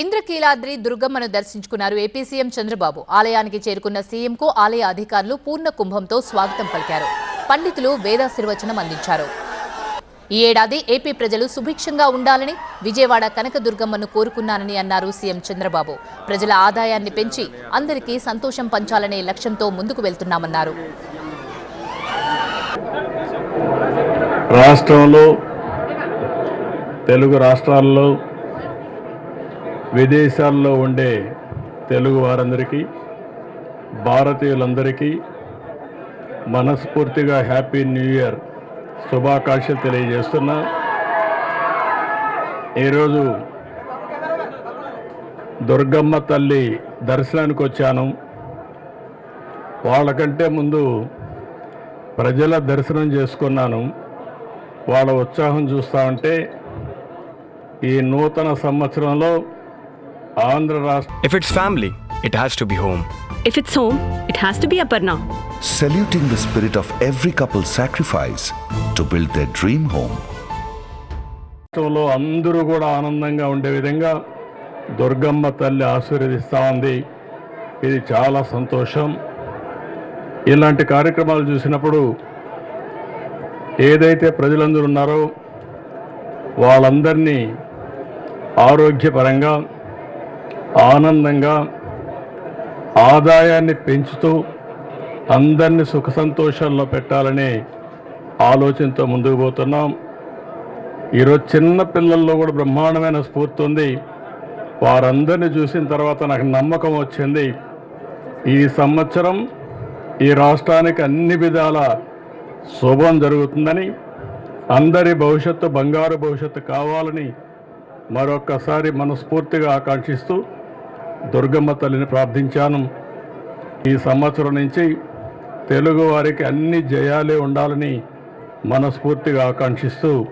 ఇంద్రకీలాద్రి దుర్గమ్మను దర్శించుకున్నారు AP CM Chandrababu. ఆలయానికి చేరుకున్న సీఎంకు ఆలయ అధికారులు పూర్ణ కుంభంతో స్వాగతం పలికారు. పండితులు వేదాశీర్వచనం అందించారు. ఈ ఏడాది ఏపీ ప్రజలు సుభిక్షంగా ఉండాలని విజయవాడ కనకదుర్గమ్మను కోరుకున్నానని అన్నారు సీఎం చంద్రబాబు. ప్రజల ఆదాయాన్ని పెంచి అందరికీ సంతోషం పంచాలనే లక్ష్యంతో ముందుకు వెళ్తున్నామన్నారు. రాష్ట్రంలో తెలుగు రాష్ట్రాల్లో విదేశాల్లో ఉండే తెలుగు వారందరికీ భారతీయులందరికీ మనస్ఫూర్తిగా హ్యాపీ న్యూ ఇయర్ శుభాకాంక్షలు తెలియజేస్తున్నా. ఈరోజు దుర్గమ్మ తల్లి దర్శనానికి వచ్చాను. వాళ్ళకంటే ముందు ప్రజల దర్శనం చేసుకున్నాను. వాళ్ళ ఉత్సాహం చూస్తా ఉంటే ఈ నూతన సంవత్సరంలో ఆంధ్ర రాష్ట్ర If it's family, it has to be home. If it's home, it has to be Aparna. saluting the spirit of every couple's sacrifice to build their dream home. రాష్ట్రంలో అందరూ కూడా ఆనందంగా ఉండే విధంగా దుర్గమ్మ తల్లి ఆశీర్వదిస్తూ ఉంది ఇది చాలా సంతోషం ఇలాంటి కార్యక్రమాలు చూసినప్పుడు ఏదైతే ప్రజలందరూ ఉన్నారో వాళ్ళందరినీ ఆరోగ్యపరంగా ఆనందంగా ఆదాయాన్ని పెంచుతూ అందరినీ సుఖ సంతోషాల్లో పెట్టాలనే ఆలోచనతో ముందుకు పోతున్నాం. ఈరోజు చిన్న పిల్లల్లో కూడా బ్రహ్మాండమైన స్ఫూర్తి ఉంది. వారందరిని చూసిన తర్వాత నాకు నమ్మకం వచ్చింది. ఈ సంవత్సరం ఈ రాష్ట్రానికి అన్ని విధాల శుభం జరుగుతుందని అందరి భవిష్యత్తు బంగారు భవిష్యత్తు కావాలని మరొక్కసారి మనస్ఫూర్తిగా ఆకాంక్షిస్తూ దుర్గమ్మ తల్లిని ప్రార్థించాను. ఈ సంవత్సరం నుంచి తెలుగువారికి అన్ని జయాలే ఉండాలని మనస్ఫూర్తిగా ఆకాంక్షిస్తూ